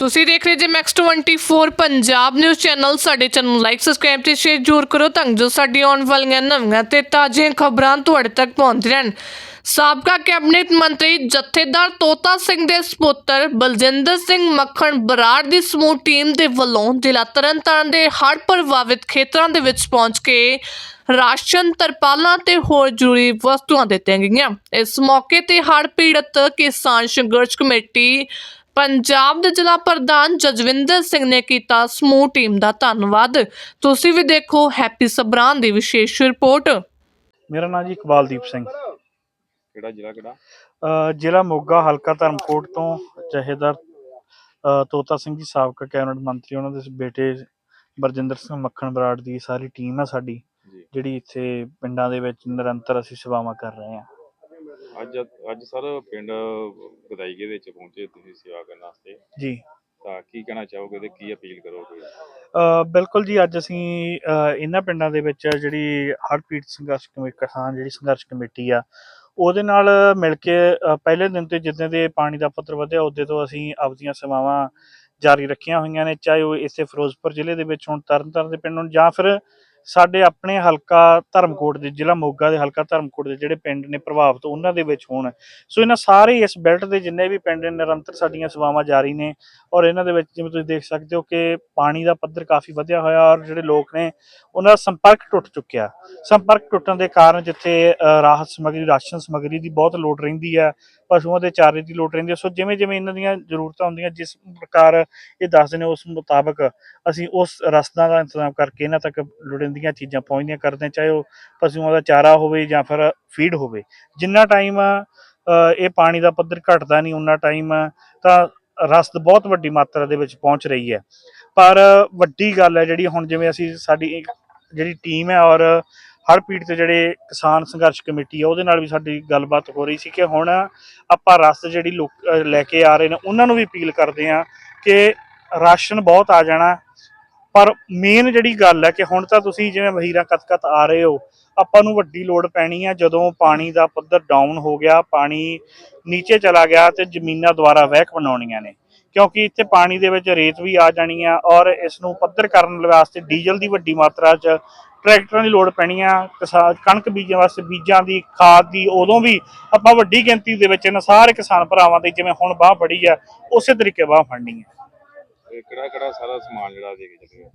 ਤੁਸੀਂ ਦੇਖ ਰਹੇ ਜੇ ਮੈਕਸ 24 ਪੰਜਾਬ ਨਿਊਜ਼ ਚੈਨਲ ਸਾਡੇ ਚੈਨਲ ਨੂੰ ਲਾਈਕ ਸਬਸਕ੍ਰਾਈਬ ਤੇ ਸ਼ੇਅਰ ਜ਼ਰੂਰ ਕਰੋ ਤਾਂ ਜੋ ਸਾਡੀ ਆਉਣ ਵਾਲੀਆਂ ਨਵੀਆਂ ਤੇ ਤਾਜ਼ੀਆਂ ਖਬਰਾਂ ਤੁਹਾਡੇ ਤੱਕ ਪਹੁੰਚਦੀਆਂ ਰਹਿਣ। ਸਾਬਕਾ ਕੈਬਨਿਟ ਮੰਤਰੀ ਜਥੇਦਾਰ ਤੋਤਾ ਸਿੰਘ ਦੇ ਸੁਪੁੱਤਰ ਬਲਜਿੰਦਰ ਸਿੰਘ ਮੱਖਣ ਬਰਾੜ ਦੀ ਸਮੂਹ ਟੀਮ ਦੇ ਵੱਲੋਂ ਜ਼ਿਲ੍ਹਾ ਤਰਨਤਾਰਨ ਦੇ ਹੜ੍ਹ ਪ੍ਰਭਾਵਿਤ ਖੇਤਰਾਂ ਦੇ ਵਿੱਚ ਪਹੁੰਚ ਕੇ ਰਾਸ਼ਨ, ਤਰਪਾਲਾਂ ਤੇ ਹੋਰ ਜ਼ਰੂਰੀ ਵਸਤੂਆਂ ਦਿੱਤੀਆਂ ਗਈਆਂ। ਇਸ ਮੌਕੇ ਤੇ ਹੜ੍ਹ ਪੀੜਤ ਕਿਸਾਨ ਸੰਘਰਸ਼ ਕਮੇਟੀ ਪੰਜਾਬ ਦੇ ਜ਼ਿਲ੍ਹਾ ਪ੍ਰਧਾਨ ਜਜਵਿੰਦਰ ਸਿੰਘ ਨੇ ਕੀਤਾ ਸਮੂਹ ਟੀਮ ਦਾ ਧੰਨਵਾਦ। ਤੁਸੀਂ ਵੀ ਦੇਖੋ ਹੈਪੀ ਸਬਰਾਂ ਦੀ ਵਿਸ਼ੇਸ਼ ਰਿਪੋਰਟ। ਮੇਰਾ ਨਾਮ ਜੀ ਇਕਬਾਲਦੀਪ ਸਿੰਘ। ਕਿਹੜਾ ਜ਼ਿਲ੍ਹਾ ਕਿਹੜਾ? ਜ਼ਿਲ੍ਹਾ ਮੋਗਾ ਹਲਕਾ ਧਰਮਕੋਟ ਤੋਂ ਜਹੇਦਾਰ ਤੋਤਾ ਸਿੰਘ ਜੀ ਸਾਬਕਾ ਕੈਬਨਿਟ ਮੰਤਰੀ ਉਹਨਾਂ ਦੇ ਬੇਟੇ ਬਰਜਿੰਦਰ ਸਿੰਘ ਮੱਖਣ ਬਰਾੜ ਦੀ ਸਾਰੀ ਟੀਮ ਹੈ ਸਾਡੀ ਜੀ। ਜਿਹੜੀ ਇੱਥੇ ਪਿੰਡਾਂ ਦੇ ਵਿੱਚ ਨਿਰੰਤਰ ਅਸੀਂ ਸੇਵਾਵਾਂ ਕਰ ਰਹੇ ਹਾਂ। ਅੱਜ ਅੱਜ ਸਰ ਪਿੰਡ ਗਦਾਈਗੇ ਵਿੱਚ ਪਹੁੰਚੇ ਤੁਸੀਂ ਸੇਵਾ ਕਰਨ ਵਾਸਤੇ। ਜੀ। ਤਾਂ ਕੀ ਕਹਿਣਾ ਚਾਹੋਗੇ ਤੇ ਕੀ ਅਪੀਲ ਕਰੋਗੇ? ਬਿਲਕੁਲ ਜੀ ਅੱਜ ਅਸੀਂ ਇਹਨਾਂ ਪਿੰਡਾਂ ਦੇ ਵਿੱਚ ਜਿਹੜੀ ਹੜ੍ਹ ਪੀੜਤ ਸੰਘਰਸ਼ ਕਮੇਟੀ ਕਿਸਾਨ ਜਿਹੜੀ ਸੰਘਰਸ਼ ਕਮੇਟੀ ਆ ਉਹਦੇ ਨਾਲ ਮਿਲ ਕੇ ਪਹਿਲੇ ਦਿਨ ਤੇ ਜਿੱਦਾਂ ਦੇ ਪਾਣੀ ਦਾ ਪੱਧਰ ਵਧਿਆ ਉਦੋਂ ਤੋਂ ਅਸੀਂ ਆਪਦੀਆਂ ਸੇਵਾਵਾਂ ਜਾਰੀ ਰੱਖੀਆਂ ਹੋਈਆਂ ਨੇ ਚਾਹੇ ਉਹ ਇਸੇ ਫਿਰੋਜ਼ਪੁਰ ਜ਼ਿਲ੍ਹੇ ਦੇ ਵਿੱਚ ਹੁਣ ਤਰਨਤਾਰਨ ਦੇ ਪਿੰਡ ਹੋਣ ਜਾਂ ਫਿਰ ਸਾਡੇ ਆਪਣੇ ਹਲਕਾ ਧਰਮਕੋਟ ਦੇ, ਜ਼ਿਲ੍ਹਾ ਮੋਗਾ ਦੇ ਹਲਕਾ ਧਰਮਕੋਟ ਦੇ ਜਿਹੜੇ ਪਿੰਡ ਨੇ ਪ੍ਰਭਾਵਿਤ, ਉਹਨਾਂ ਦੇ ਵਿੱਚ ਹੋਣ। ਸੋ ਇਹਨਾਂ ਸਾਰੇ ਇਸ ਬੈਲਟ ਦੇ ਜਿੰਨੇ ਵੀ ਪਿੰਡ ਨੇ, ਨਿਰੰਤਰ ਸਾਡੀਆਂ ਸੇਵਾਵਾਂ ਜਾਰੀ ਨੇ ਔਰ ਇਹਨਾਂ ਦੇ ਵਿੱਚ ਜਿਵੇਂ ਤੁਸੀਂ ਦੇਖ ਸਕਦੇ ਹੋ ਕਿ ਪਾਣੀ ਦਾ ਪੱਧਰ ਕਾਫੀ ਵਧਿਆ ਹੋਇਆ ਔਰ ਜਿਹੜੇ ਲੋਕ ਨੇ, ਉਹਨਾਂ ਦਾ ਸੰਪਰਕ ਟੁੱਟ ਚੁੱਕਿਆ। ਸੰਪਰਕ ਟੁੱਟਣ ਦੇ ਕਾਰਨ ਜਿੱਥੇ ਰਾਹਤ ਸਮੱਗਰੀ, ਰਾਸ਼ਨ ਸਮੱਗਰੀ ਦੀ ਬਹੁਤ ਲੋੜ ਰਹਿੰਦੀ ਹੈ ਪਸ਼ੂਆਂ ਦੇ ਚਾਰੇ ਦੀ ਲੋੜ ਰਹਿੰਦੀ ਹੈ। ਸੋ ਜਿਵੇਂ ਜਿਵੇਂ ਇਹਨਾਂ ਦੀਆਂ ਜ਼ਰੂਰਤਾਂ ਹੁੰਦੀਆਂ, ਜਿਸ ਪ੍ਰਕਾਰ ਇਹ ਦੱਸਦੇ ਨੇ, ਉਸ ਮੁਤਾਬਕ ਅਸੀਂ ਉਸ ਰਸਦਾਂ ਦਾ ਇੰਤਜ਼ਾਮ ਕਰਕੇ ਇਹਨਾਂ ਤੱਕ ਲੋੜੀਂਦੀਆਂ ਚੀਜ਼ਾਂ ਪਹੁੰਚਦੀਆਂ ਕਰਦੇ ਹਾਂ। ਚਾਹੇ ਉਹ ਪਸ਼ੂਆਂ ਦਾ ਚਾਰਾ ਹੋਵੇ ਜਾਂ ਫਿਰ ਫੀਡ ਹੋਵੇ। ਜਿੰਨਾ ਟਾਈਮ ਇਹ ਪਾਣੀ ਦਾ ਪੱਧਰ ਘਟਦਾ ਨਹੀਂ, ਉਨਾ ਟਾਈਮ ਤਾਂ ਰਸਤ ਬਹੁਤ ਵੱਡੀ ਮਾਤਰਾ ਦੇ ਵਿੱਚ ਪਹੁੰਚ ਰਹੀ ਹੈ। ਪਰ ਵੱਡੀ ਗੱਲ ਹੈ ਜਿਹੜੀ, ਹੁਣ ਜਿਵੇਂ ਅਸੀਂ ਸਾਡੀ ਜਿਹੜੀ ਟੀਮ ਹੈ ਔਰ ਹੜ੍ਹ ਪੀੜਤ ਜਿਹੜੇ ਕਿਸਾਨ ਸੰਘਰਸ਼ ਕਮੇਟੀ ਆ, ਉਹਦੇ ਨਾਲ ਵੀ ਸਾਡੀ ਗੱਲਬਾਤ ਹੋ ਰਹੀ ਸੀ ਕਿ ਹੁਣ ਆਪਾਂ ਰਸਦ ਜਿਹੜੀ ਲੋਕ ਲੈ ਕੇ ਆ ਰਹੇ ਨੇ, ਉਹਨਾਂ ਨੂੰ ਵੀ ਅਪੀਲ ਕਰਦੇ ਹਾਂ ਕਿ ਰਾਸ਼ਨ ਬਹੁਤ ਆ ਜਾਣਾ। ਪਰ ਮੇਨ ਜਿਹੜੀ ਗੱਲ ਹੈ ਕਿ ਹੁਣ ਤਾਂ ਤੁਸੀਂ ਜਿਵੇਂ ਵਹੀਰਾਂ ਕਤਕਤ ਆ ਰਹੇ ਹੋ, ਆਪਾਂ ਨੂੰ ਵੱਡੀ ਲੋੜ ਪੈਣੀ ਆ, ਜਦੋਂ ਪਾਣੀ ਦਾ ਪੱਧਰ ਡਾਊਨ ਹੋ ਗਿਆ, ਪਾਣੀ ਨੀਚੇ ਚਲਾ ਗਿਆ ਤੇ ਜ਼ਮੀਨਾਂ ਦੁਆਰਾ ਵਹਿਕ ਬਣਾਉਣੀਆਂ ਨੇ। ਕਿਉਂਕਿ ਇੱਥੇ ਪਾਣੀ ਦੇ ਵਿੱਚ ਰੇਤ ਵੀ ਆ ਜਾਣੀ ਆ ਔਰ ਇਸ ਨੂੰ ਪੱਧਰ ਕਰਨ ਵਾਸਤੇ ਡੀਜ਼ਲ ਦੀ ਵੱਡੀ ਮਾਤਰਾ 'ਚ ਟਰੈਕਟਰਾਂ ਦੀ ਲੋੜ ਪੈਣੀ ਆ, ਕਿਸਾ- ਕਣਕ ਬੀਜਣ ਵਾਸਤੇ ਬੀਜਾਂ ਦੀ, ਖਾਦ ਦੀ, ਉਦੋਂ ਵੀ ਆਪਾਂ ਵੱਡੀ ਗਿਣਤੀ ਦੇ ਵਿੱਚ ਇਹਨਾਂ ਸਾਰੇ ਕਿਸਾਨ ਭਰਾਵਾਂ ਦੀ ਜਿਵੇਂ ਹੁਣ ਬਾਹ ਫੜੀ ਆ, ਉਸੇ ਤਰੀਕੇ ਬਾਹ ਫੜਨੀ ਹੈ ਤੇ ਕਿਹੜਾ ਕਿਹੜਾ ਸਾਰਾ ਸਮਾਨ ਜਿਹੜਾ ਦੇ ਕੇ ਚੱਲੇ ਹੋ?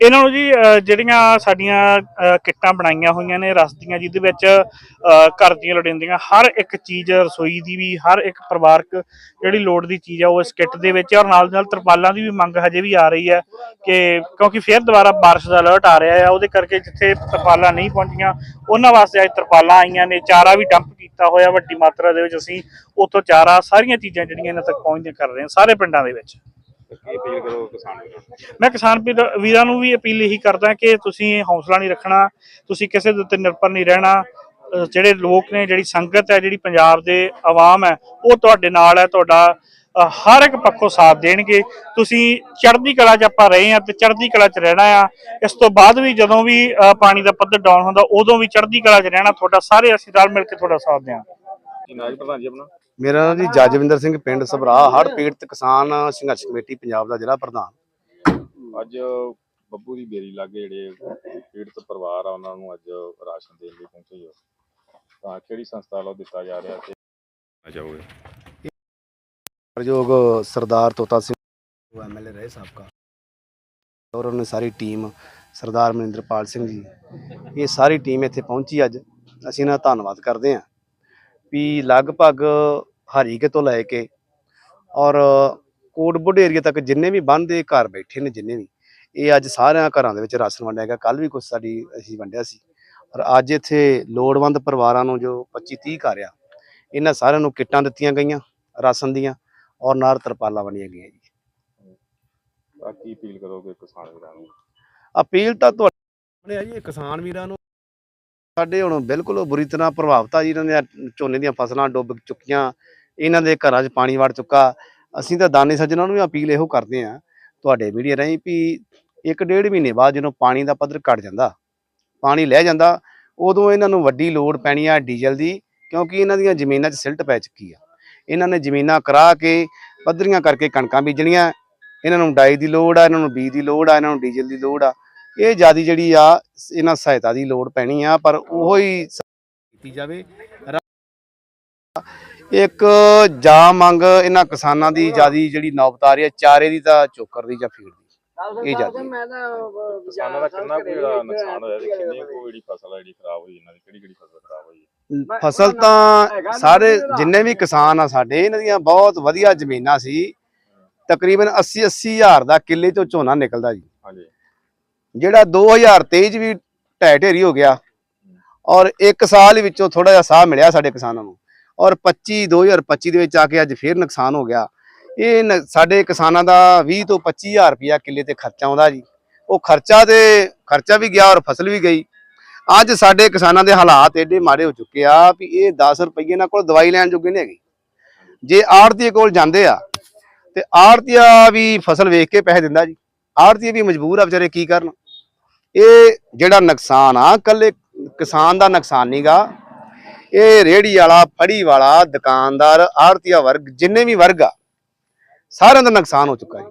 ਇਹਨਾਂ ਨੂੰ ਜੀ ਅਹ ਜਿਹੜੀਆਂ ਸਾਡੀਆਂ ਅਹ ਕਿੱਟਾਂ ਬਣਾਈਆਂ ਹੋਈਆਂ ਨੇ ਰਸ ਦੀਆਂ, ਜਿਹਦੇ ਵਿੱਚ ਅਹ ਘਰ ਦੀਆਂ ਲੋੜੀਂਦੀਆਂ, ਹਰ ਇੱਕ ਚੀਜ਼, ਰਸੋਈ ਦੀ ਵੀ, ਹਰ ਇੱਕ ਪਰਿਵਾਰਕ ਜਿਹੜੀ ਲੋੜ ਦੀ ਚੀਜ਼ ਆ, ਉਹ ਇਸ ਕਿੱਟ ਦੇ ਵਿੱਚ ਹੈ ਔਰ ਨਾਲ ਦੀ ਨਾਲ ਤਰਪਾਲਾਂ ਦੀ ਵੀ ਮੰਗ ਹਜੇ ਵੀ ਆ ਰਹੀ ਹੈ ਕਿ ਕਿਉਂਕਿ ਫਿਰ ਦੁਬਾਰਾ ਬਾਰਿਸ਼ ਦਾ ਅਲਰਟ ਆ ਰਿਹਾ ਹੈ ਉਹਦੇ ਕਰਕੇ ਜਿੱਥੇ ਤਰਪਾਲਾਂ ਨਹੀਂ ਪਹੁੰਚੀਆਂ, ਉਹਨਾਂ ਵਾਸਤੇ ਅੱਜ ਤਰਪਾਲਾਂ ਆਈਆਂ ਨੇ। ਚਾਰਾ ਵੀ ਡੰਪ ਕੀਤਾ ਹੋਇਆ ਵੱਡੀ ਮਾਤਰਾ ਦੇ ਵਿੱਚ ਅਸੀਂ, ਉੱਥੋਂ ਚਾਰਾ ਸਾਰੀਆਂ ਚੀਜ਼ਾਂ ਜਿਹੜੀਆਂ ਇਹਨਾਂ ਤੱਕ ਪਹੁੰਚਦੀਆਂ ਕਰ ਰਹੇ ਹਾਂ, ਸਾਰੇ ਪਿੰਡਾਂ ਦੇ ਵਿੱਚ। ਕੀ ਅਪੀਲ ਕਰੋ ਕਿਸਾਨ ਵੀਰਾਂ ਨੂੰ? ਮੈਂ ਕਿਸਾਨ ਵੀਰ- ਵੀਰਾਂ ਨੂੰ ਵੀ ਅਪੀਲ ਇਹੀ ਕਰਦਾ ਕਿ ਤੁਸੀਂ ਹੌਸਲਾ ਨਹੀਂ ਰੱਖਣਾ ਤੁਸੀਂ ਕਿਸੇ ਦੇ ਉੱਤੇ ਨਿਰਭਰ ਨਹੀਂ ਰਹਿਣਾ। ਅਹ ਜਿਹੜੇ ਲੋਕ ਨੇ ਜਿਹੜੀ ਸੰਗਤ ਹੈ ਜਿਹੜੀ ਪੰਜਾਬ ਦੇ ਆਵਾਮ ਹੈ ਉਹ ਤੁਹਾਡੇ ਨਾਲ ਹੈ ਤੁਹਾਡਾ ਅਹ ਹਰ ਇੱਕ ਪੱਖੋਂ ਸਾਥ ਦੇਣਗੇ। ਤੁਸੀਂ ਚੜ੍ਹਦੀ ਕਲਾ 'ਚ ਆਪਾਂ ਰਹੇ ਆ ਤੇ ਚੜ੍ਹਦੀ ਕਲਾ 'ਚ ਰਹਿਣਾ ਆ। ਇਸ ਤੋਂ ਬਾਅਦ ਵੀ ਜਦੋਂ ਵੀ ਅਹ ਪਾਣੀ ਦਾ ਪੱਧਰ ਡਾਊਨ ਹੁੰਦਾ ਉਦੋਂ ਵੀ ਚੜ੍ਹਦੀ ਕਲਾ 'ਚ ਰਹਿਣਾ ਤੁਹਾਡਾ ਸਾਰੇ ਅਸੀਂ ਰਲ ਮਿਲ ਕੇ ਤੁਹਾਡਾ ਸਾਥ ਦਿਆਂਗੇ ਜੀ ਨਾਜ ਪ੍ਰਧਾਨ ਜੀ ਆਪਣਾ। ਮੇਰਾ ਨਾਮ ਜੀ ਜਜਵਿੰਦਰ ਸਿੰਘ ਪਿੰਡ ਸਭਰਾ ਹੜ੍ਹ ਪੀੜਤ ਕਿਸਾਨ ਸੰਘਰਸ਼ ਕਮੇਟੀ ਪੰਜਾਬ ਦਾ ਜ਼ਿਲ੍ਹਾ ਪ੍ਰਧਾਨ। ਅੱਜ ਬੱਬੂ ਦੀ ਬੇਰੀ ਲਾਗੇ ਜਿਹੜੇ ਪੀੜਤ ਪਰਿਵਾਰ ਆ ਉਹਨਾਂ ਨੂੰ ਅੱਜ ਰਾਸ਼ਨ ਦੇਣ ਲਈ ਪਹੁੰਚੇ ਹੋ। ਤਾਂ ਕਿਹੜੀ ਸੰਸਥਾ ਵੱਲੋਂ ਦਿੱਤਾ ਜਾ ਰਿਹਾ ਤੇ ਚਾਹੋਗੇ ਪ੍ਰਯੋਗ ਸਰਦਾਰ ਤੋਤਾ ਸਿੰਘ ਉਹ ਐਮਐਲਏ ਰਹੇ ਸਾਬਕਾ। ਔਰ ਉਹਨਾਂ ਦੀ ਸਾਰੀ ਟੀਮ ਸਰਦਾਰ ਮਨਿੰਦਰਪਾਲ ਸਿੰਘ ਜੀ ਇਹ ਸਾਰੀ ਟੀਮ ਇੱਥੇ ਪਹੁੰਚੀ ਅੱਜ। ਅਸੀਂ ਇਹਨਾਂ ਦਾ ਧੰਨਵਾਦ ਕਰਦੇ ਹਾਂ। ਵੀ ਲਗਭਗ ਹਰੀਕੇ ਤੋਂ ਲੈ ਕੇ ਔਰ ਕੋਟਬੁੱਢ ਏਰੀਆ ਤੱਕ ਜਿੰਨੇ ਵੀ ਬੰਦ ਦੇ ਘਰ ਬੈਠੇ ਨੇ ਜਿੰਨੇ ਵੀ ਇਹ ਅੱਜ ਸਾਰਿਆਂ ਘਰਾਂ ਦੇ ਵਿੱਚ ਰਾਸ਼ਨ ਵੰਡਿਆ ਗਿਆ। ਕੱਲ ਵੀ ਕੁਝ ਸਾਡੀ ਅਸੀਂ ਵੰਡਿਆ ਸੀ। ਔਰ ਅੱਜ ਇੱਥੇ ਲੋੜਵੰਦ ਪਰਿਵਾਰਾਂ ਨੂੰ ਜੋ 25 30 ਘਰ ਆ ਇਹਨਾਂ ਸਾਰਿਆਂ ਨੂੰ ਕਿੱਟਾਂ ਦਿੱਤੀਆਂ ਗਈਆਂ ਰਾਸ਼ਨ ਦੀਆਂ ਔਰ ਨਾਲ ਤਰਪਾਲਾਂ ਬਣੀਆਂ ਗਈਆਂ ਜੀ। ਕੀ ਅਪੀਲ ਕਰੋਗੇ ਕਿਸਾਨ ਵੀਰਾਂ ਨੂੰ? ਅਪੀਲ ਤਾਂ ਤੁਹਾਡੇ ਆ ਜੀ ਇਹ ਕਿਸਾਨ ਵੀਰਾਂ ਨੂੰ ਸਾਡੇ ਹੁਣ ਬਿਲਕੁਲ ਬੁਰੀ ਤਰ੍ਹਾਂ ਪ੍ਰਭਾਵਿਤ ਆ ਜੀ, ਇਹਨਾਂ ਦੀਆਂ ਝੋਨੇ ਦੀਆਂ ਫਸਲਾਂ ਡੁੱਬ ਚੁੱਕੀਆਂ, ਇਹਨਾਂ ਦੇ ਘਰਾਂ 'ਚ ਪਾਣੀ ਵੜ ਚੁੱਕਾ। ਅਸੀਂ ਤਾਂ ਦਾਨੇ ਸੱਜਣਾਂ ਨੂੰ ਵੀ ਅਪੀਲ ਇਹੋ ਕਰਦੇ ਆ ਤੁਹਾਡੇ ਮੀਡੀਆ ਰਾਹੀਂ ਵੀ ਇੱਕ ਡੇਢ ਮਹੀਨੇ ਬਾਅਦ ਜਦੋਂ ਪਾਣੀ ਦਾ ਪੱਧਰ ਘਟ ਜਾਂਦਾ, ਪਾਣੀ ਲੈ ਜਾਂਦਾ, ਉਦੋਂ ਇਹਨਾਂ ਨੂੰ ਵੱਡੀ ਲੋੜ ਪੈਣੀ ਆ ਡੀਜ਼ਲ ਦੀ, ਕਿਉਂਕਿ ਇਹਨਾਂ ਦੀਆਂ ਜ਼ਮੀਨਾਂ 'ਚ ਸਿਲਟ ਪੈ ਚੁੱਕੀ ਆ। ਇਹਨਾਂ ਨੇ ਜ਼ਮੀਨਾਂ ਕਰਾ ਕੇ ਪੱਧਰੀਆਂ ਕਰਕੇ ਕਣਕਾਂ ਬੀਜਣੀਆਂ, ਇਹਨਾਂ ਨੂੰ ਡਾਈ ਦੀ ਲੋੜ ਆ, ਇਹਨਾਂ ਨੂੰ ਬੀਜ ਦੀ ਲੋੜ ਆ, ਇਹਨਾਂ ਨੂੰ ਡੀਜ਼ਲ ਦੀ ਲੋੜ ਆ। ਇਹ ਜਿਆਦੀ ਜਿਹੜੀ ਆ ਇਹਨਾਂ ਸਹਾਇਤਾ ਦੀ ਲੋੜ ਪੈਣੀ ਆ ਪਰ ਉਹੋ ਹੀ ਕੀਤੀ ਜਾਵੇ। ਇੱਕ ਜਾਂ ਮੰਗ ਇਹਨਾਂ ਕਿਸਾਨਾਂ ਦੀ ਜਿਆਦੀ ਜਿਹੜੀ ਨੌਬਤ ਆ ਰਹੀ ਹੈ ਚਾਰੇ ਦੀ ਤਾਂ ਚੋਕਰ ਦੀ ਜਾਂ ਫੀਡ ਦੀ। ਇਹ ਜਿਆਦੀ ਕਿਸਾਨਾਂ ਦਾ ਕਿੰਨਾ ਕੁ ਜਿਹੜਾ ਨੁਕਸਾਨ ਹੋਇਆ ਤੇ ਕਿੰਨੀ ਕੁ ਜਿਹੜੀ ਫਸਲ ਆ ਜਿਹੜੀ ਖਰਾਬ ਹੋਈ ਇਹਨਾਂ ਦੀ ਕਿਹੜੀ ਕਿਹੜੀ ਫਸਲ ਖਰਾਬ ਹੋਈ? ਫਸਲ ਤਾਂ ਸਾਰੇ ਜਿੰਨੇ ਵੀ ਕਿਸਾਨ ਆ ਸਾਡੇ ਇਹਨਾਂ ਦੀਆਂ ਬਹੁਤ ਵਧੀਆ ਜ਼ਮੀਨਾਂ ਸੀ। ਤਕਰੀਬਨ 80 80 ਹਜ਼ਾਰ ਦਾ ਕਿੱਲੇ ਤੋਂ ਝੋਨਾ ਨਿਕਲਦਾ ਜੀ। ਹਾਂਜੀ। ਜਿਹੜਾ 2023 ਚ ਵੀ ਢਹਿ ਢੇਰੀ ਹੋ ਗਿਆ ਔਰ ਇੱਕ ਸਾਲ ਵਿੱਚੋਂ ਥੋੜਾ ਜਿਹਾ ਸਾਹ ਮਿਲਿਆ ਸਾਡੇ ਕਿਸਾਨਾਂ ਨੂੰ ਔਰ 25 2025 ਦੇ ਵਿੱਚ ਆ ਕੇ ਅੱਜ ਫੇਰ ਨੁਕਸਾਨ ਹੋ ਗਿਆ। ਇਹ ਨ- ਸਾਡੇ ਕਿਸਾਨਾਂ ਦਾ 20 ਤੋਂ 25000 ਰੁਪਇਆ ਕਿੱਲੇ ਤੇ ਖਰਚਾ ਆਉਂਦਾ ਜੀ। ਉਹ ਖਰਚਾ ਤੇ ਖਰਚਾ ਵੀ ਗਿਆ ਔਰ ਫਸਲ ਵੀ ਗਈ। ਅੱਜ ਸਾਡੇ ਕਿਸਾਨਾਂ ਦੇ ਹਾਲਾਤ ਏਡੇ ਮਾੜੇ ਹੋ ਚੁੱਕੇ ਆ ਵੀ ਇਹ 10 ਰੁਪਏ ਨਾਲ ਕੋਲ ਦਵਾਈ ਲੈਣ ਜੋਗੇ ਨਹੀਂ ਹੈਗੇ। ਜੇ ਆੜਤੀਏ ਕੋਲ ਜਾਂਦੇ ਆ, ਤੇ ਆੜਤੀਆ ਵੀ ਫਸਲ ਵੇਖ ਕੇ ਪੈਸੇ ਦਿੰਦਾ ਜੀ। ਆੜਤੀਏ ਵੀ ਮਜਬੂਰ ਆ ਵਿਚਾਰੇ ਕੀ ਕਰਨ। ਇਹ ਜਿਹੜਾ ਨੁਕਸਾਨ ਆ, ਕੱਲੇ ਕਿਸਾਨ ਦਾ ਨੁਕਸਾਨ ਨਹੀਂਗਾ ਇਹ ਰੇੜੀ ਵਾਲਾ, ਫੜੀ ਵਾਲਾ, ਦੁਕਾਨਦਾਰ, ਆੜਤੀਆ ਵਰਗ, ਜਿੰਨੇ ਵੀ ਵਰਗ ਆ, ਸਾਰਿਆਂ ਦਾ ਨੁਕਸਾਨ ਹੋ ਚੁੱਕਾ ਜੀ।